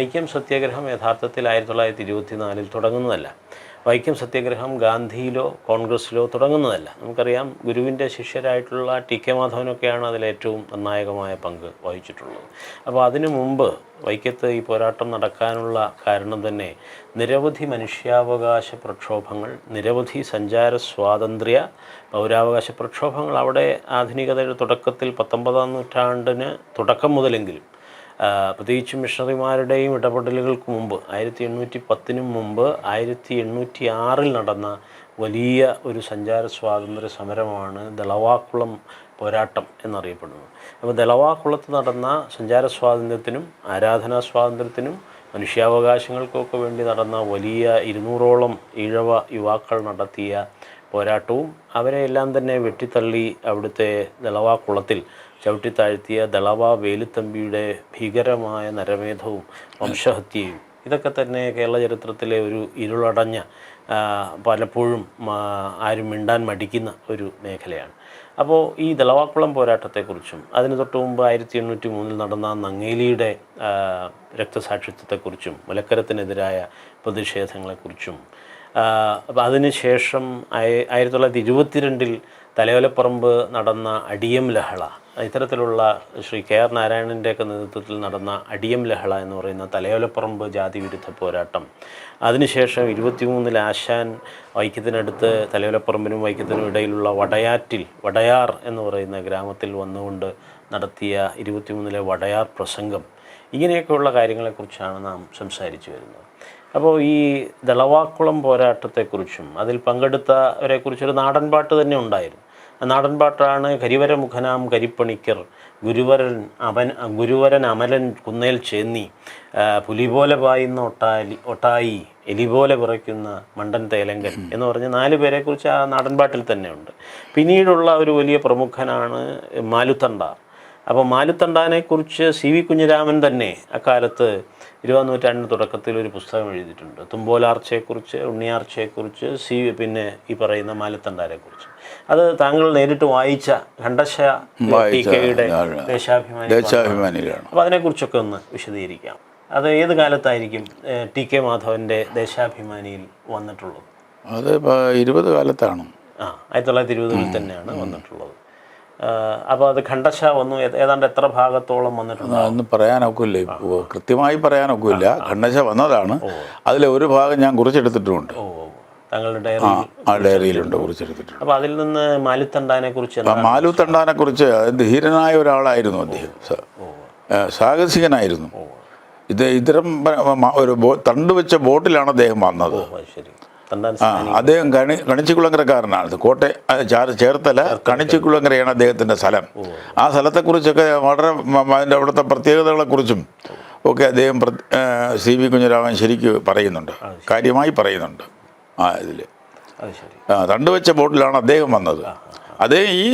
വൈക്കം സത്യാഗ്രഹം യഥാർത്ഥത്തിൽ ആയിരത്തി തൊള്ളായിരത്തി ഇരുപത്തിനാലിൽ തുടങ്ങുന്നതല്ല. വൈക്കം സത്യാഗ്രഹം ഗാന്ധിയിലോ കോൺഗ്രസ്സിലോ തുടങ്ങുന്നതല്ല. നമുക്കറിയാം ഗുരുവിന്റെ ശിഷ്യരായിട്ടുള്ള ടി കെ മാധവനൊക്കെയാണ് അതിൽ ഏറ്റവും നിർണായകമായ പങ്ക് വഹിച്ചിട്ടുള്ളത്. അപ്പോൾ അതിനു മുമ്പ് വൈക്കത്ത് ഈ പോരാട്ടം നടക്കാനുള്ള കാരണം തന്നെ നിരവധി മനുഷ്യാവകാശ പ്രക്ഷോഭങ്ങൾ നിരവധി സഞ്ചാര സ്വാതന്ത്ര്യ പൗരാവകാശ പ്രക്ഷോഭങ്ങൾ. അവിടെ ആധുനികതയുടെ തുടക്കത്തിൽ പത്തൊമ്പതാം നൂറ്റാണ്ടിന് തുടക്കം മുതലെങ്കിലും പ്രത്യേകിച്ച് മിഷണറിമാരുടെയും ഇടപെടലുകൾക്ക് മുമ്പ് ആയിരത്തി എണ്ണൂറ്റി പത്തിനും മുമ്പ് ആയിരത്തി എണ്ണൂറ്റി ആറിൽ നടന്ന വലിയ ഒരു സഞ്ചാര സ്വാതന്ത്ര്യ സമരമാണ് ദളവാക്കുളം പോരാട്ടം എന്നറിയപ്പെടുന്നത്. അപ്പോൾ ദളവാക്കുളത്ത് നടന്ന സഞ്ചാര സ്വാതന്ത്ര്യത്തിനും ആരാധനാ സ്വാതന്ത്ര്യത്തിനും മനുഷ്യാവകാശങ്ങൾക്കൊക്കെ വേണ്ടി നടന്ന വലിയ ഇരുന്നൂറോളം ഈഴവ യുവാക്കൾ നടത്തിയ പോരാട്ടവും അവരെ എല്ലാം തന്നെ വെട്ടിത്തള്ളി അവിടുത്തെ ദളവാക്കുളത്തിൽ ചവിട്ടിത്താഴ്ത്തിയ ദളവ വേലുത്തമ്പിയുടെ ഭീകരമായ നരമേധവും വംശഹത്യയും. ഇതൊക്കെ തന്നെ കേരള ചരിത്രത്തിലെ ഒരു ഇരുളടഞ്ഞ പലപ്പോഴും ആരും മിണ്ടാൻ മടിക്കുന്ന ഒരു മേഖലയാണ്. അപ്പോൾ ഈ ദളവാക്കുളം പോരാട്ടത്തെക്കുറിച്ചും അതിന് തൊട്ട് മുമ്പ് ആയിരത്തി എണ്ണൂറ്റി മൂന്നിൽ നടന്ന നങ്ങേലിയുടെ രക്തസാക്ഷിത്വത്തെക്കുറിച്ചും മുലക്കരത്തിനെതിരായ പ്രതിഷേധങ്ങളെക്കുറിച്ചും അപ്പോൾ അതിനുശേഷം ആയി- ആയിരത്തി തൊള്ളായിരത്തി ഇരുപത്തിരണ്ടിൽ തലയോലപ്പറമ്പ് നടന്ന അടിയം ലഹള ഇത്തരത്തിലുള്ള ശ്രീ കെ ആർ നാരായണന്റെയൊക്കെ നേതൃത്വത്തിൽ നടന്ന അടിയം ലഹള എന്ന് പറയുന്ന തലയോലപ്പറമ്പ് ജാതി വിരുദ്ധ പോരാട്ടം അതിനുശേഷം ഇരുപത്തിമൂന്നിൽ ആശാൻ വൈക്കത്തിനടുത്ത് തലയോലപ്പറമ്പിനും വൈക്കത്തിനും ഇടയിലുള്ള വടയാറ്റിൽ വടയാർ എന്ന് പറയുന്ന ഗ്രാമത്തിൽ വന്നുകൊണ്ട് നടത്തിയ ഇരുപത്തിമൂന്നിലെ വടയാർ പ്രസംഗം. ഇങ്ങനെയൊക്കെയുള്ള കാര്യങ്ങളെക്കുറിച്ചാണ് നാം സംസാരിച്ചു വരുന്നത്. അപ്പോൾ ഈ ദളവാക്കുളം പോരാട്ടത്തെക്കുറിച്ചും അതിൽ പങ്കെടുത്തവരെക്കുറിച്ചൊരു നാടൻപാട്ട് തന്നെ ഉണ്ടായിരുന്നു. ആ നാടൻപാട്ടാണ് കരിവരമുഖനാം കരിപ്പണിക്കർ ഗുരുവരൻ അവൻ ഗുരുവരൻ അമലൻ കുന്നേൽ ചേന്നി പുലിപോലെ പുലി പോലെ പായുന്ന ഒട്ടാലി ഒട്ടായി എലി പോലെ മണ്ടൻ തേലങ്കൻ എന്ന് പറഞ്ഞ നാല് പേരെക്കുറിച്ച് ആ നാടൻപാട്ടിൽ തന്നെയുണ്ട് പിന്നീടുള്ള ഒരു വലിയ പ്രമുഖനാണ് മാലുത്തണ്ട. അപ്പോൾ മാലുത്തണ്ടാനെക്കുറിച്ച് സി വി കുഞ്ഞിരാമൻ തന്നെ അക്കാലത്ത് ഇരുപതാം നൂറ്റാണ്ടിന്റെ തുടക്കത്തിൽ ഒരു പുസ്തകം എഴുതിയിട്ടുണ്ട്. തുമ്പോലാർച്ചയെക്കുറിച്ച് ഉണ്ണിയാർച്ചയെക്കുറിച്ച് സി പിന്നെ ഈ പറയുന്ന മാലത്തണ്ടാരെക്കുറിച്ച്. അത് താങ്കൾ നേരിട്ട് വായിച്ച ഖണ്ഡശ ടി കെയുടെ ദേശാഭിമാനി ദേശാഭിമാനിയിലാണ് അപ്പോൾ അതിനെക്കുറിച്ചൊക്കെ ഒന്ന് വിശദീകരിക്കാം. അത് ഏത് കാലത്തായിരിക്കും ടി കെ മാധവന്റെ ദേശാഭിമാനിയിൽ വന്നിട്ടുള്ളത്? അത് ഇരുപത് കാലത്താണ്. ആ ആയിരത്തി തൊള്ളായിരത്തി ഇരുപതിൽ തന്നെയാണ് വന്നിട്ടുള്ളത്. അപ്പോൾ അത് ഖണ്ഡശ വന്നു. ഏത- ഏതാണ്ട് എത്ര ഭാഗത്തോളം വന്നിട്ടുണ്ട്? അതൊന്നും പറയാനൊക്കില്ല? കൃത്യമായി പറയാനൊക്കില്ല. ഖണ്ഡശ വന്നതാണ്. അതിലെ ഒരു ഭാഗം ഞാൻ കുറിച്ചെടുത്തിട്ടുമുണ്ട്. ഓ. ഡയറി ഡയറിയിലുണ്ട് കുറിച്ചെടുത്തിട്ടുണ്ട്. അപ്പോൾ അതിൽ നിന്ന് മാലിത്തണ്ടാനെ കുറിച്ച് അപ്പം മാലു തണ്ടാനെ കുറിച്ച് ധീരനായ ഒരാളായിരുന്നു അദ്ദേഹം. സാഹസികനായിരുന്നു. ഇത് ഇത്തരം ഒരു തണ്ടുവെച്ച തണ്ട് വെച്ച ബോട്ടിലാണ് അദ്ദേഹം വന്നത്. ശരി. ആ അദ്ദേഹം കണി കണിച്ചിക്കുളങ്കരക്കാരനാണ് ഇത് കോട്ടെ ചേർത്തല കണിച്ചുകുളങ്ങരയാണ് അദ്ദേഹത്തിന്റെ സ്ഥലം. ആ സ്ഥലത്തെക്കുറിച്ചൊക്കെ വളരെ അതിന്റെ അവിടുത്തെ പ്രത്യേകതകളെക്കുറിച്ചും ഒക്കെ അദ്ദേഹം സി വി കുഞ്ഞിരാമൻ ശരിക്ക് പറയുന്നുണ്ട്. കാര്യമായി പറയുന്നുണ്ട് ആ ഇതിൽ തണ്ട് വെച്ച ബോട്ടിലാണ് അദ്ദേഹം വന്നത്. അതേ ഈ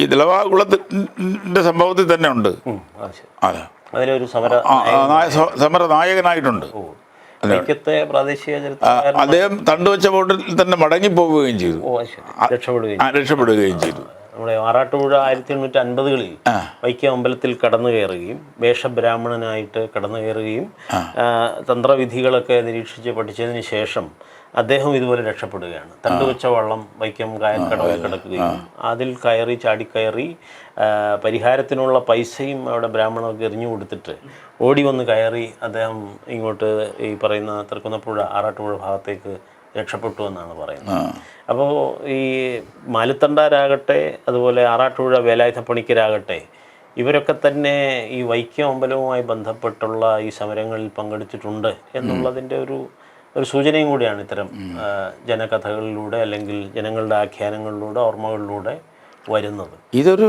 ഈ ദിളവാകുളത്തിന്റെ സംഭവത്തിൽ തന്നെ ഉണ്ട്. അത് സമര നായകനായിട്ടുണ്ട്. പ്രാദേശിക അദ്ദേഹം തണ്ടുവച്ച ബോട്ടിൽ തന്നെ മടങ്ങി പോവുകയും ചെയ്തു രക്ഷപ്പെടുകയും ചെയ്തു. നമ്മുടെ ആറാട്ടുപുഴ ആയിരത്തി എണ്ണൂറ്റി അൻപതുകളിൽ വൈക്കം അമ്പലത്തിൽ കടന്നു കയറുകയും വേഷബ്രാഹ്മണനായിട്ട് കടന്നു കയറുകയും തന്ത്രവിധികളൊക്കെ നിരീക്ഷിച്ച് പഠിച്ചതിന് ശേഷം അദ്ദേഹം ഇതുപോലെ രക്ഷപ്പെടുകയാണ്. തണ്ടുവെച്ച വള്ളം വൈക്കം കടവിൽ കിടക്കുകയും അതിൽ കയറി ചാടിക്കയറി പരിഹാരത്തിനുള്ള പൈസയും അവിടെ ബ്രാഹ്മണർക്ക് എറിഞ്ഞു കൊടുത്തിട്ട് ഓടി വന്ന് കയറി അദ്ദേഹം ഇങ്ങോട്ട് ഈ പറയുന്ന തൃക്കുന്നപ്പുഴ ആറാട്ടുപുഴ ഭാഗത്തേക്ക് രക്ഷപ്പെട്ടു എന്നാണ് പറയുന്നത്. അപ്പോൾ ഈ മാലിത്തണ്ടാരാകട്ടെ അതുപോലെ ആറാട്ടുപുഴ വേലായുധ പണിക്കരാകട്ടെ ഇവരൊക്കെ തന്നെ ഈ വൈക്കം അമ്പലവുമായി ബന്ധപ്പെട്ടുള്ള ഈ സമരങ്ങളിൽ പങ്കെടുത്തിട്ടുണ്ട് എന്നുള്ളതിന്റെ ഒരു ഒരു സൂചനയും കൂടിയാണ് ഇത്തരം ജനകഥകളിലൂടെ അല്ലെങ്കിൽ ജനങ്ങളുടെ ആഖ്യാനങ്ങളിലൂടെ ഓർമ്മകളിലൂടെ വരുന്നത്. ഇതൊരു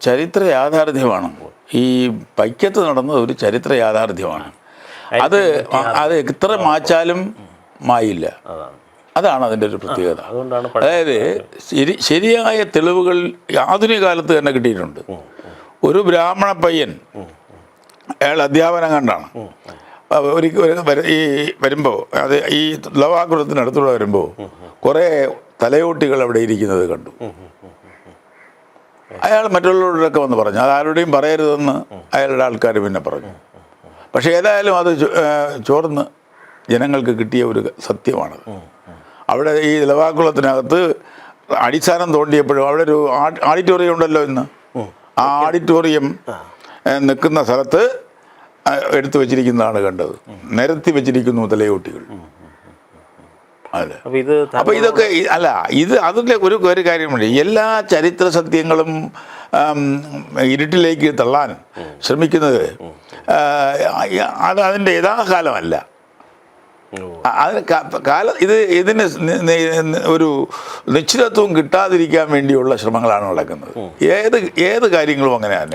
ചരിത്ര യാഥാർത്ഥ്യമാണ്. ഈ പൈക്കത്ത് നടന്നത് ഒരു ചരിത്ര യാഥാർത്ഥ്യമാണ്. അത് അത് എത്ര മാച്ചാലും മായില്ല. അതാണ്. അതാണ് അതിന്റെ ഒരു പ്രത്യേകത. അതുകൊണ്ടാണ് അതായത് ശരി ശരിയായ തെളിവുകൾ ആധുനിക കാലത്ത് തന്നെ കിട്ടിയിട്ടുണ്ട്. ഒരു ബ്രാഹ്മണ പയ്യൻ അയാൾ അധ്യാപനം കണ്ടാണ്. ഒരിക്കൽ ഈ വരുമ്പോൾ അത് ഈ ലവാകുളത്തിനടുത്തൂടെ വരുമ്പോൾ കുറേ തലയോട്ടികൾ അവിടെ ഇരിക്കുന്നത് കണ്ടു. അയാൾ മറ്റുള്ളവരോടൊക്കെ വന്ന് പറഞ്ഞു. അത് ആരുടെയും പറയരുതെന്ന് അയാളുടെ ആൾക്കാർ പിന്നെ പറഞ്ഞു. പക്ഷേ ഏതായാലും അത് ചോർന്ന് ജനങ്ങൾക്ക് കിട്ടിയ ഒരു സത്യമാണത്. അവിടെ ഈ ഇലവാക്കുളത്തിനകത്ത് അടിസ്ഥാനം തോണ്ടിയപ്പോഴും അവിടെ ഒരു ഓഡിറ്റോറിയം ഉണ്ടല്ലോ ഇന്ന്. ആ ഓഡിറ്റോറിയം നിൽക്കുന്ന സ്ഥലത്ത് എടുത്തു വെച്ചിരിക്കുന്നതാണ് കണ്ടത്. നിരത്തി വെച്ചിരിക്കുന്നു തലയോട്ടികൾ. അതെ. അപ്പോൾ ഇത് അപ്പോൾ ഇതൊക്കെ അല്ല ഇത് അതിന്റെ ഒരു ഒരു കാര്യമുണ്ട്. എല്ലാ ചരിത്ര സത്യങ്ങളും ഇരുട്ടിലേക്ക് തള്ളാൻ ശ്രമിക്കുന്നത് അത് അതിന്റെ യഥാകാലമല്ല. അതിന് കാല ഇത് ഇതിന് ഒരു നിശ്ചിതത്വം കിട്ടാതിരിക്കാൻ വേണ്ടിയുള്ള ശ്രമങ്ങളാണ് നടക്കുന്നത്. ഏത് ഏത് കാര്യങ്ങളും അങ്ങനെ തന്നെ.